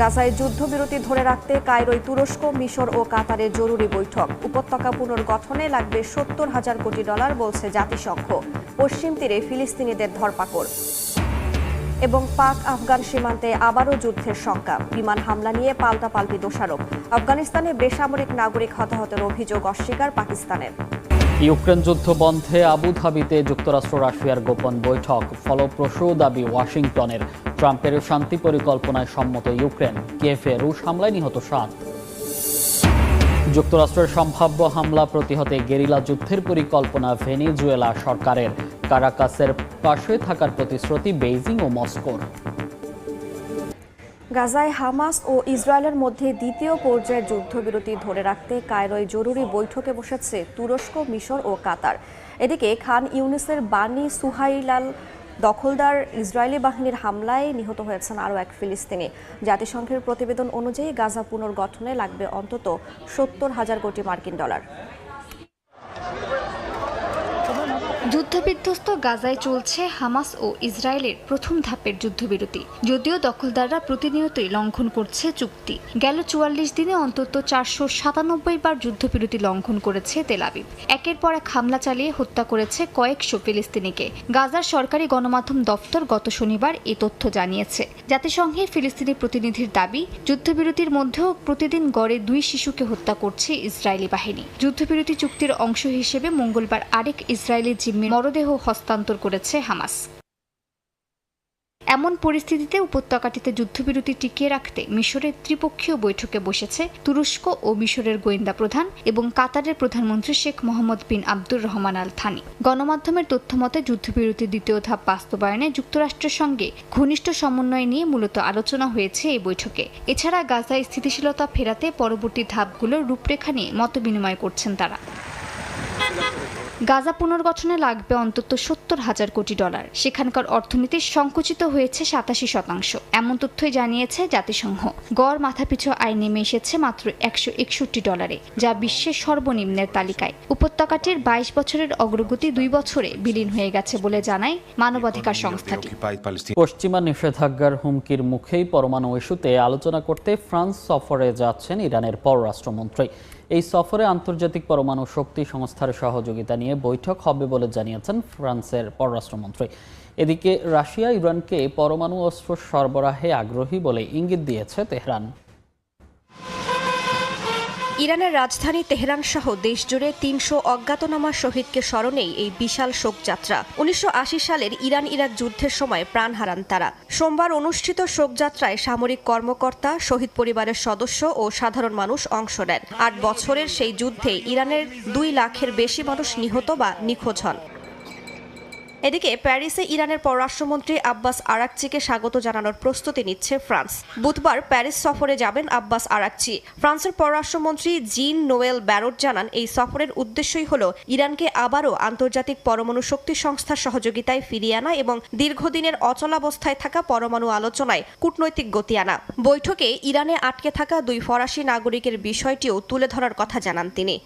গাজায় যুদ্ধবিরতি ধরে রাখতে কায়রোয় তুরস্ক, মিশর ও কাতারের জরুরি বৈঠক। উপত্যকা পুনর্গঠনে লাগবে সত্তর হাজার কোটি ডলার, বলছে জাতিসংঘ। পশ্চিম তীরে ফিলিস্তিনিদের ধরপাকড়। এবং পাক আফগান সীমান্তে আবারও যুদ্ধের শঙ্কা বিমান হামলা নিয়ে পাল্টাপাল্টি দোষারোপ। আফগানিস্তানে বেসামরিক নাগরিক হতাহতের অভিযোগ অস্বীকার পাকিস্তানের। ইউক্রেন যুদ্ধ বন্ধে আবুধাবিতে যুক্তরাষ্ট্র রাশিয়ার গোপন বৈঠক। ফলপ্রসূ দাবি ওয়াশিংটনের। ট্রাম্পের শান্তি পরিকল্পনায় সম্মত ইউক্রেন। কিয়েভে রুশ হামলায় নিহত সাত। যুক্তরাষ্ট্রের সম্ভাব্য হামলা প্রতিহতে গেরিলা যুদ্ধের পরিকল্পনা ভেনিজুয়েলা সরকারের। কারাকাসের পাশে থাকার প্রতিশ্রুতি বেইজিং ও মস্কোর। গাজায় হামাস ও ইসরায়েলের মধ্যে দ্বিতীয় পর্যায়ের যুদ্ধবিরতি ধরে রাখতে কায়রোয় জরুরি বৈঠকে বসেছে তুরস্ক, মিশর ও কাতার। এদিকে খান ইউনিসের বানি সুহাইলাল দখলদার ইসরায়েলি বাহিনীর হামলায় নিহত হয়েছেন আরও এক ফিলিস্তিনি। জাতিসংঘের প্রতিবেদন অনুযায়ী গাজা পুনর্গঠনে লাগবে অন্তত সত্তর হাজার কোটি মার্কিন ডলার। যুদ্ধবিধ্বস্ত গাজায় চলছে হামাস ও ইসরায়েলের প্রথম ধাপের যুদ্ধবিরতি। যদিও দখলদাররা প্রতিনিয়তই লঙ্ঘন করছে চুক্তি। গেল চুয়াল্লিশ দিনে অন্তত চারশো সাতানব্বই বার যুদ্ধবিরতি লঙ্ঘন করেছে তেলাবিব একের পর এক হামলা চালিয়ে হত্যা করেছে কয়েকশো ফিলিস্তিনিকে। গাজার সরকারি গণমাধ্যম দফতর গত শনিবার এ তথ্য জানিয়েছে। জাতিসংঘের ফিলিস্তিনি প্রতিনিধির দাবি, যুদ্ধবিরতির মধ্যেও প্রতিদিন গড়ে দুই শিশুকে হত্যা করছে ইসরায়েলি বাহিনী। যুদ্ধবিরতি চুক্তির অংশ হিসেবে মঙ্গলবার আরেক ইসরায়েলি জিম্মির মরদেহ হস্তান্তর করেছে হামাস। এমন পরিস্থিতিতে উপত্যকাটিতে যুদ্ধবিরতি টিকিয়ে রাখতে মিশরের ত্রিপক্ষীয় বৈঠকে বসেছে তুরস্ক ও মিশরের গোয়েন্দা প্রধান এবং কাতারের প্রধানমন্ত্রী Sheikh Mohammed bin Abdur Rahman Al Thani গণমাধ্যমের তথ্যমতে যুদ্ধবিরতির দ্বিতীয় ধাপ বাস্তবায়নে যুক্তরাষ্ট্রের সঙ্গে ঘনিষ্ঠ সমন্বয় নিয়ে মূলত আলোচনা হয়েছে এই বৈঠকে। এছাড়া গাজায় স্থিতিশীলতা ফেরাতে পরবর্তী ধাপগুলোর রূপরেখা নিয়ে মতবিনিময় করছেন তারা। গাজা পুনর্গঠনে লাগবে অন্তত সত্তর হাজার কোটি ডলার। সেখানকার অর্থনীতি সংকুচিত হয়েছে সাতাশি শতাংশ, এমন তথ্যই জানিয়েছে জাতিসংঘ। গড় মাথাপিছু আয় নেমে এসেছে মাত্র একশো একষট্টি ডলারে, যা বিশ্বের সর্বনিম্নের তালিকায়। উপত্যকাটির বাইশ বছরের অগ্রগতি দুই বছরে বিলীন হয়ে গেছে বলে জানায় মানবাধিকার সংস্থাটি। পশ্চিমা নিষেধাজ্ঞার হুমকির মুখেই পরমাণু ইস্যুতে আলোচনা করতে ফ্রান্স সফরে যাচ্ছেন ইরানের পররাষ্ট্রমন্ত্রী। এই সফরে আন্তর্জাতিক পরমাণু শক্তি সংস্থার সহযোগিতা নিয়ে বৈঠক হবে বলে জানিয়েছেন ফ্রান্সের পররাষ্ট্রমন্ত্রী। এদিকে রাশিয়া ইরানকে পরমাণু অস্ত্র সরবরাহে আগ্রহী বলে ইঙ্গিত দিয়েছে তেহরান। ইরানের রাজধানী তেহরান সহ দেশজুড়ে তিনশো অজ্ঞাতনামা শহীদকে স্মরণেই এই বিশাল শোকযাত্রা। উনিশশো আশি সালের ইরান ইরাক যুদ্ধের সময় প্রাণ হারান তারা। সোমবার অনুষ্ঠিত শোকযাত্রায় সামরিক কর্মকর্তা, শহীদ পরিবারের সদস্য ও সাধারণ মানুষ অংশ নেন। আট বছরের সেই যুদ্ধে ইরানের দুই লাখের বেশি মানুষ নিহত বা নিখোঁজ হন। এদিকে প্যারিসে ইরানের পররাষ্ট্রমন্ত্রী আব্বাস আরাকচিকে স্বাগত জানানোর প্রস্তুতি নিচ্ছে ফ্রান্স। বুধবার প্যারিস সফরে যাবেন আব্বাস আরাকচি। ফ্রান্সের পররাষ্ট্রমন্ত্রী জিন নোয়েল ব্যারট জানান, এই সফরের উদ্দেশ্যই হল ইরানকে আবারও আন্তর্জাতিক পরমাণু শক্তি সংস্থার সহযোগিতায় ফিরিয়ে আনা এবং দীর্ঘদিনের অচলাবস্থায় থাকা পরমাণু আলোচনায় কূটনৈতিক গতি আনা। বৈঠকে ইরানে আটকে থাকা দুই ফরাসি নাগরিকের বিষয়টিও তুলে ধরার কথা জানান তিনি।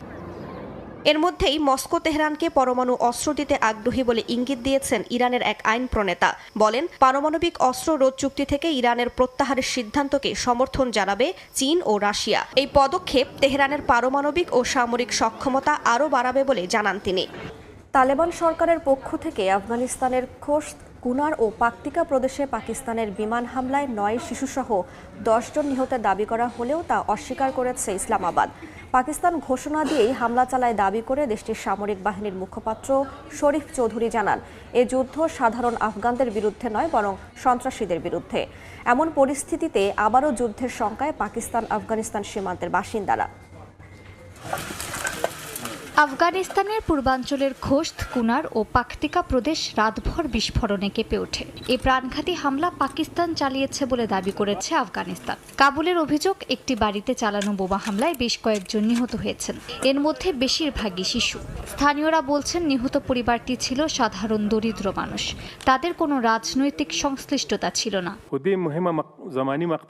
এর মধ্যেই মস্কো তেহরানকে পরমাণু অস্ত্র দিতে আগ্রহী বলে ইঙ্গিত দিয়েছেন ইরানের এক আইন প্রণেতা। বলেন, পারমাণবিক অস্ত্র রোধ চুক্তি থেকে ইরানের প্রত্যাহারের সিদ্ধান্তকে সমর্থন জানাবে চীন ও রাশিয়া। এই পদক্ষেপ তেহরানের পারমাণবিক ও সামরিক সক্ষমতা আরও বাড়াবে বলে জানান তিনি। তালেবান সরকারের পক্ষ থেকে আফগানিস্তানের খোস্ত কুনার ও পাকতিকা প্রদেশে পাকিস্তানের বিমান হামলায় নয় শিশুসহ দশজন নিহতের দাবি করা হলেও তা অস্বীকার করেছে ইসলামাবাদ। পাকিস্তান ঘোষণা দিয়েই হামলা চালায় দাবি করে দেশটির সামরিক বাহিনীর মুখপাত্র শরীফ চৌধুরী জানান, এ যুদ্ধ সাধারণ আফগানদের বিরুদ্ধে নয়, বরং সন্ত্রাসীদের বিরুদ্ধে। এমন পরিস্থিতিতে আবারও যুদ্ধের শঙ্কায় পাকিস্তান আফগানিস্তান সীমান্তের বাসিন্দারা। আফগানিস্তানের পূর্বাঞ্চলের খোস্ত কুনার ও পাকতিকা প্রদেশ রাতভর বিস্ফোরণে কেঁপে ওঠে। এই প্রাণঘাতী হামলা পাকিস্তান চালিয়েছে বলে দাবি করেছে আফগানিস্তান। কাবুলের অভিযোগ একটি বাড়িতে চালানো বোমা হামলায় বেশ কয়েকজন নিহত হয়েছেন। এর মধ্যে বেশিরভাগই শিশু। স্থানীয়রা বলছেন নিহত পরিবারটি ছিল সাধারণ দরিদ্র মানুষ। তাদের কোনো রাজনৈতিক সংশ্লিষ্টতা ছিল না।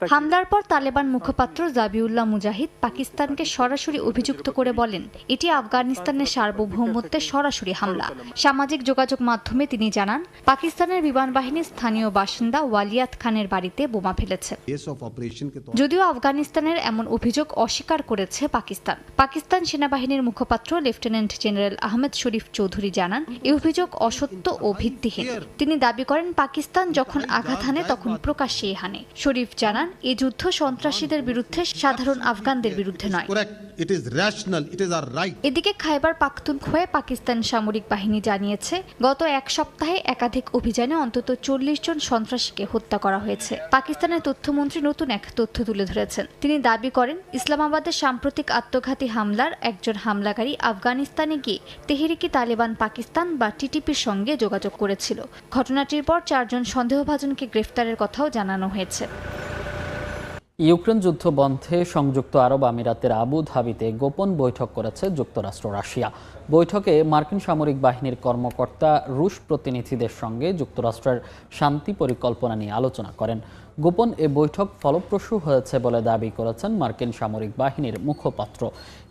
হামলার পর তালেবান মুখপাত্র জাবিউল্লাহ মুজাহিদ পাকিস্তানকে সরাসরি অভিযুক্ত করে বলেন এটি আফগান আফগানিস্তানের সার্বভৌমত্বে সরাসরি হামলা। সামাজিক যোগাযোগ মাধ্যমে তিনি জানান পাকিস্তানের বিমান বাহিনী স্থানীয় বাসিন্দা ওয়ালিয়াত খানের বাড়িতে বোমা ফেলেছে। যদিও আফগানিস্তানের এমন অভিযোগ অস্বীকার করেছে পাকিস্তান। পাকিস্তান সেনাবাহিনীর মুখপাত্র লেফটেন্যান্ট জেনারেল আহমেদ শরীফ চৌধুরী জানান এ অভিযোগ অসত্য ও ভিত্তিহীন। তিনি দাবি করেন পাকিস্তান যখন আঘাত হানে তখন প্রকাশ্যে হানে। শরীফ জানান এই যুদ্ধ সন্ত্রাসীদের বিরুদ্ধে সাধারণ আফগানদের বিরুদ্ধে নয়। এদিকে খাইবার পাখতুনখোয়ায় পাকিস্তান সামরিক বাহিনী জানিয়েছে, গত এক সপ্তাহে একাধিক অভিযানে অন্তত চল্লিশ জন সন্ত্রাসীকে হত্যা করা হয়েছে। পাকিস্তানের তথ্যমন্ত্রী নতুন এক তথ্য তুলে ধরেছেন। তিনি দাবি করেন ইসলামাবাদের সাম্প্রতিক আত্মঘাতী হামলার একজন হামলাকারী আফগানিস্তানে গিয়ে তেহরিকি তালেবান পাকিস্তান বা টিটিপির সঙ্গে যোগাযোগ করেছিল। ঘটনাটির পর চারজন সন্দেহভাজনকে গ্রেফতারের কথাও জানানো হয়েছে। ইউক্রেন যুদ্ধ বন্ধে সংযুক্ত আরব আমিরাতের আবু ধাবিতে গোপন বৈঠক করেছে যুক্তরাষ্ট্র রাশিয়া। বৈঠকে মার্কিন সামরিক বাহিনীর কর্মকর্তা রুশ প্রতিনিধিদের সঙ্গে যুক্তরাষ্ট্রের শান্তি পরিকল্পনা নিয়ে আলোচনা করেন। গোপন এ বৈঠক ফলপ্রসূ হয়েছে বলে দাবি করেছেন মার্কিন সামরিক বাহিনীর মুখপাত্র।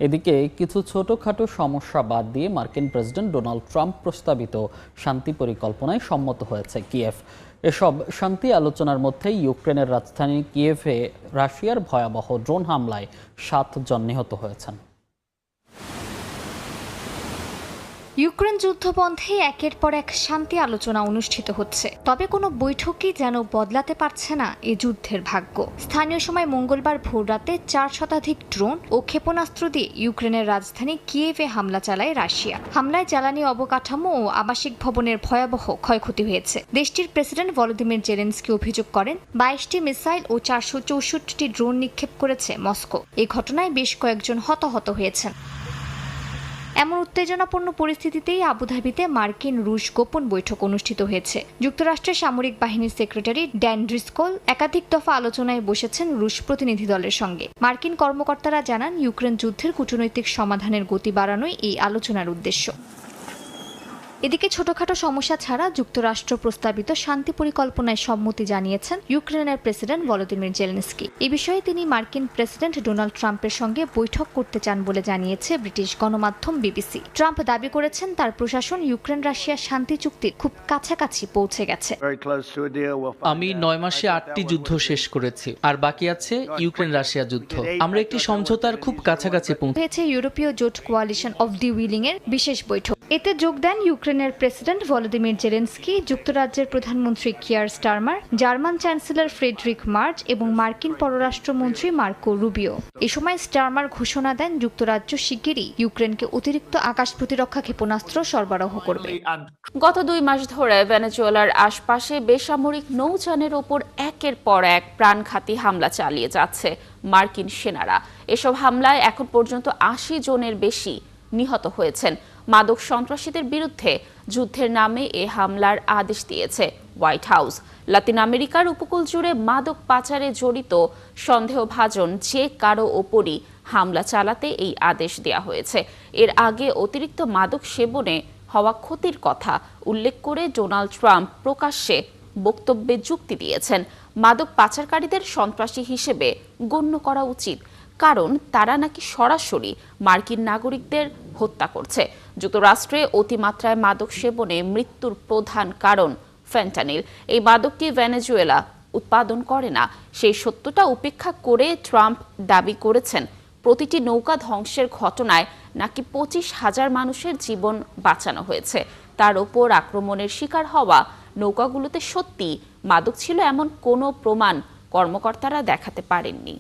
এদিকে কিছু ছোটখাটো সমস্যা বাদ দিয়ে মার্কিন প্রেসিডেন্ট ডোনাল্ড ট্রাম্প প্রস্তাবিত শান্তি পরিকল্পনায় সম্মত হয়েছে কিয়েভ। এসব শান্তি আলোচনার মধ্যে ইউক্রেনের রাজধানী কিয়েভে রাশিয়ার ভয়াবহ ড্রোন হামলায় সাতজন নিহত হয়েছেন। ইউক্রেন যুদ্ধ বন্ধে একের পর এক শান্তি আলোচনা অনুষ্ঠিত হচ্ছে। তবে কোনো বৈঠকই যেন বদলাতে পারছে না এ যুদ্ধের ভাগ্য। স্থানীয় সময় মঙ্গলবার ভোররাতে চার শতাধিক ড্রোন ও ক্ষেপণাস্ত্র দিয়ে ইউক্রেনের রাজধানী কিয়েভে হামলা চালায় রাশিয়া। হামলায় জ্বালানি অবকাঠামো ও আবাসিক ভবনের ভয়াবহ ক্ষয়ক্ষতি হয়েছে। দেশটির প্রেসিডেন্ট ভলোদিমির জেলেন্সকি অভিযোগ করেন, বাইশটি মিসাইল ও চারশো চৌষট্টি ড্রোন নিক্ষেপ করেছে মস্কো। এই ঘটনায় বেশ কয়েকজন হতাহত হয়েছেন। এমন উত্তেজনাপূর্ণ পরিস্থিতিতেই আবুধাবিতে মার্কিন রুশ গোপন বৈঠক অনুষ্ঠিত হয়েছে। যুক্তরাষ্ট্রের সামরিক বাহিনীর সেক্রেটারি ড্যান ড্রিসকল একাধিক দফা আলোচনায় বসেছেন রুশ প্রতিনিধি দলের সঙ্গে। মার্কিন কর্মকর্তারা জানান, ইউক্রেন যুদ্ধের কূটনৈতিক সমাধানের গতি বাড়ানোই এই আলোচনার উদ্দেশ্য। এদিকে ছোটখাটো সমস্যা ছাড়া যুক্তরাষ্ট্র প্রস্তাবিত শান্তি পরিকল্পনায় সম্মতি জানিয়েছেন ইউক্রেনের প্রেসিডেন্ট ভলোদিমির জেলেনস্কি। এ বিষয়ে তিনি মার্কিন প্রেসিডেন্ট ডোনাল্ড ট্রাম্পের সঙ্গে বৈঠক করতে চান বলে জানিয়েছে ব্রিটিশ গণমাধ্যম বিবিসি। ট্রাম্প দাবি করেছেন তার প্রশাসন ইউক্রেন রাশিয়া শান্তি চুক্তির খুব কাছাকাছি পৌঁছে গেছে। আমি নয় মাসে আটটি যুদ্ধ শেষ করেছি আর বাকি আছে ইউক্রেন রাশিয়া যুদ্ধ। আমরা একটি সমঝোতার খুব কাছাকাছি পৌঁছে হয়েছে ইউরোপীয় জোট কোয়ালিশন অফ দি উইলিং এর বিশেষ বৈঠক। এতে যোগ দেন ইউক্রেনের প্রেসিডেন্ট ভলোদিমির জেলেন্সকি, যুক্তরাজ্যের প্রধানমন্ত্রী Keir Starmer, German chancellor Friedrich Merz এবং মার্কিন পররাষ্ট্রমন্ত্রী মার্কো রুবিও। এ সময় স্টারমার ঘোষণা দেন যুক্তরাজ্য শিগগিরই ইউক্রেনকে অতিরিক্ত আকাশ প্রতিরক্ষা ক্ষেপণাস্ত্র সরবরাহ করবে। গত দুই মাস ধরে ভেনেজুয়েলার আশপাশে বেসামরিক নৌযানের ওপর একের পর এক প্রাণঘাতী হামলা চালিয়ে যাচ্ছে মার্কিন সেনারা। এসব হামলায় এখন পর্যন্ত আশি জনের বেশি নিহত হয়েছেন। মাদক সন্ত্রাসীদের বিরুদ্ধে যুদ্ধের নামে এ হামলার আদেশ দিয়েছে হোয়াইট হাউস। লাতিন আমেরিকার উপকূল জুড়ে মাদক পাচারে জড়িত সন্দেহভাজন যে কারও ওপরই হামলা চালাতে এই আদেশ দেওয়া হয়েছে। এর আগে অতিরিক্ত মাদক সেবনে হওয়া ক্ষতির কথা উল্লেখ করে ডোনাল্ড ট্রাম্প প্রকাশ্যে বক্তব্যে যুক্তি দিয়েছেন। মাদক পাচারকারীদের সন্ত্রাসী হিসেবে গণ্য করা উচিত, কারণ তারা নাকি সরাসরি মার্কিন নাগরিকদের হত্যা করছে। যুক্তরাষ্ট্রে অতিমাত্রায় মাদক সেবনে মৃত্যুর প্রধান কারণ ফেন্টানিল এই মাদকটি ভেনেজুয়েলা উৎপাদন করে না। সেই সত্যটা উপেক্ষা করে ট্রাম্প দাবি করেছেন। প্রতিটি নৌকা ধ্বংসের ঘটনায় নাকি পঁচিশ হাজার মানুষের জীবন বাঁচানো হয়েছে। তার ওপর আক্রমণের শিকার হওয়া নৌকাগুলোতে সত্যি মাদক ছিল এমন কোনো প্রমাণ কর্মকর্তারা দেখাতে পারেননি।